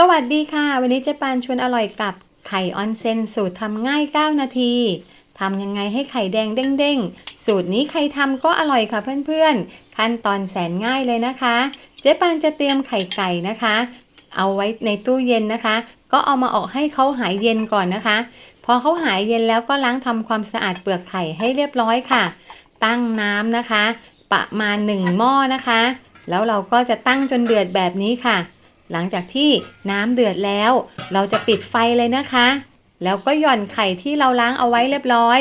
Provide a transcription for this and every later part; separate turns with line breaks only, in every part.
สวัสดีค่ะ วันนี้เจ๊ปานชวนอร่อยกับไข่ออนเซนสูตรทำง่าย 9 นาทีทำยังไงให้ไข่แดงเด้งๆ สูตรนี้ใครทำก็อร่อยค่ะเพื่อนๆ ขั้นตอนแสนง่ายเลยนะคะ เจ๊ปานจะเตรียมไข่ไก่นะคะ เอาไว้ในตู้เย็นนะคะ ก็เอามาออกให้เขาหายเย็นก่อนนะคะ พอเขาหายเย็นแล้วก็ล้างทำความสะอาดเปลือกไข่ให้เรียบร้อยค่ะ ตั้งน้ำนะคะ ประมาณ 1 หม้อนะคะ แล้วเราก็จะตั้งจนเดือดแบบนี้ค่ะ หลังจากที่น้ำเดือดแล้ว เราจะปิดไฟเลยนะคะ แล้วก็หย่อนไข่ที่เราล้างเอาไว้เรียบร้อย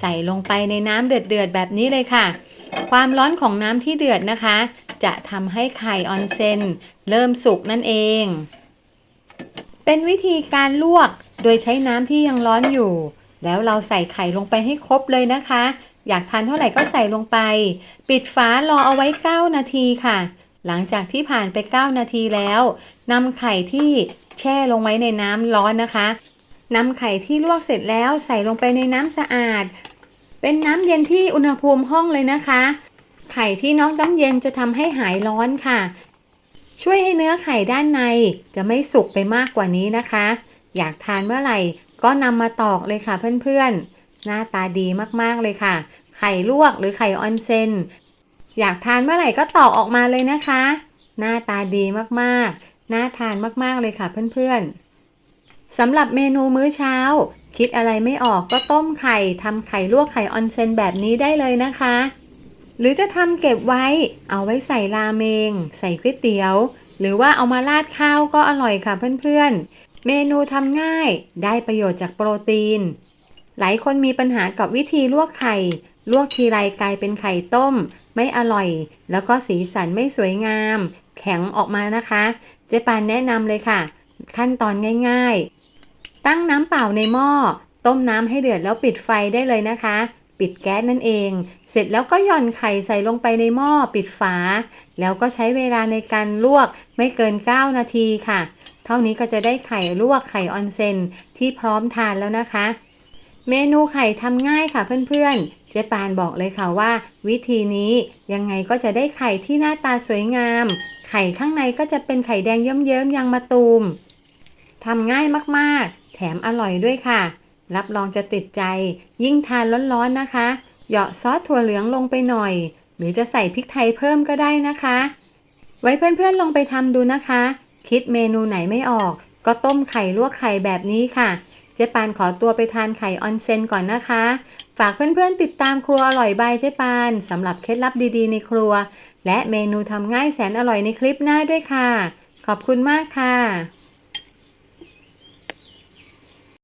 ใส่ลงไปในน้ำเดือดๆแบบนี้เลยค่ะ ความร้อนของน้ำที่เดือดนะคะ จะทำให้ไข่ออนเซนเริ่มสุกนั่นเอง เป็นวิธีการลวกโดยใช้น้ำที่ยังร้อนอยู่ แล้วเราใส่ไข่ลงไปให้ครบเลยนะคะ อยากทานเท่าไหร่ก็ใส่ลงไป ปิดฝารอเอาไว้ 9 นาทีค่ะ หลังจากที่ผ่านไป 9 นาทีแล้วนำไข่ที่แช่ลงไว้ในน้ำร้อนนะคะนำไข่ที่ลวกเสร็จแล้วใส่ลงไปในน้ำสะอาด เป็นน้ำเย็นที่อุณหภูมิห้องเลยนะคะ ไข่ที่นอกน้ำเย็นจะทำให้หายร้อนค่ะ ช่วยให้เนื้อไข่ด้านในจะไม่สุกไปมากกว่านี้นะคะ อยากทานเมื่อไหร่ก็นำมาตอกเลยค่ะเพื่อนๆ หน้าตาดีมากๆเลยค่ะ ไข่ลวกหรือไข่ออนเซน อยากทานเมื่อไหร่ก็ตอกออกมาเลยนะคะ หน้าตาดีมากๆ น่าทานมากๆเลยค่ะเพื่อนๆสำหรับเมนูมื้อเช้า คิดอะไรไม่ออกก็ต้มไข่ทำไข่ลวกไข่ออนเซนแบบนี้ได้เลยนะคะ หรือจะทำเก็บไว้ เอาไว้ใส่ราเมง ใส่ก๋วยเตี๋ยว หรือว่าเอามาราดข้าวก็อร่อยค่ะเพื่อนๆ เมนูทำง่ายได้ประโยชน์จากโปรตีน หลายคนมีปัญหากับวิธีลวกไข่ ลวกทีไรกลายเป็นไข่ต้ม ไม่อร่อย แล้วก็สีสันไม่สวยงาม แข็งออกมานะคะ เจ๊ปานแนะนำเลยค่ะ ขั้นตอนง่าย ๆ ตั้งน้ำเปล่าในหม้อ ต้มน้ำให้เดือดแล้วปิดไฟได้เลยนะคะ ปิดแก๊สนั่นเอง เสร็จแล้วก็หย่อนไข่ใส่ลงไปในหม้อปิดฝา แล้วก็ใช้เวลาในการลวกไม่เกิน 9 นาทีค่ะ เท่านี้ก็จะได้ไข่ลวกไข่ออนเซนที่พร้อมทานแล้วนะคะเมนูไข่ทำง่ายค่ะเพื่อนๆ จ๊ปานบอกเลยค่ะว่า วิธีนี้ยังไงก็จะได้ไข่ที่หน้าตาสวยงาม ไข่ข้างในก็จะเป็นไข่แดงเยิ้มๆยังมาตูมทำง่ายมากๆ แถมอร่อยด้วยค่ะ รับรองจะติดใจ ยิ่งทานร้อนๆนะคะ เหยาะซอสถั่วเหลืองลงไปหน่อย หรือจะใส่พริกไทยเพิ่มก็ได้นะคะ ไว้เพื่อนๆลองไปทำดูนะคะ คิดเมนูไหนไม่ออก ก็ต้มไข่ลวกไข่แบบนี้ค่ะ เจ๊ปานขอตัวไปทานไข่ออนเซนก่อนนะคะ ฝากเพื่อนๆติดตามครัวอร่อยใบเจ๊ปานสำหรับเคล็ดลับดีๆในครัว และเมนูทำง่ายแสนอร่อยในคลิปหน้าด้วยค่ะ ขอบคุณมากค่ะ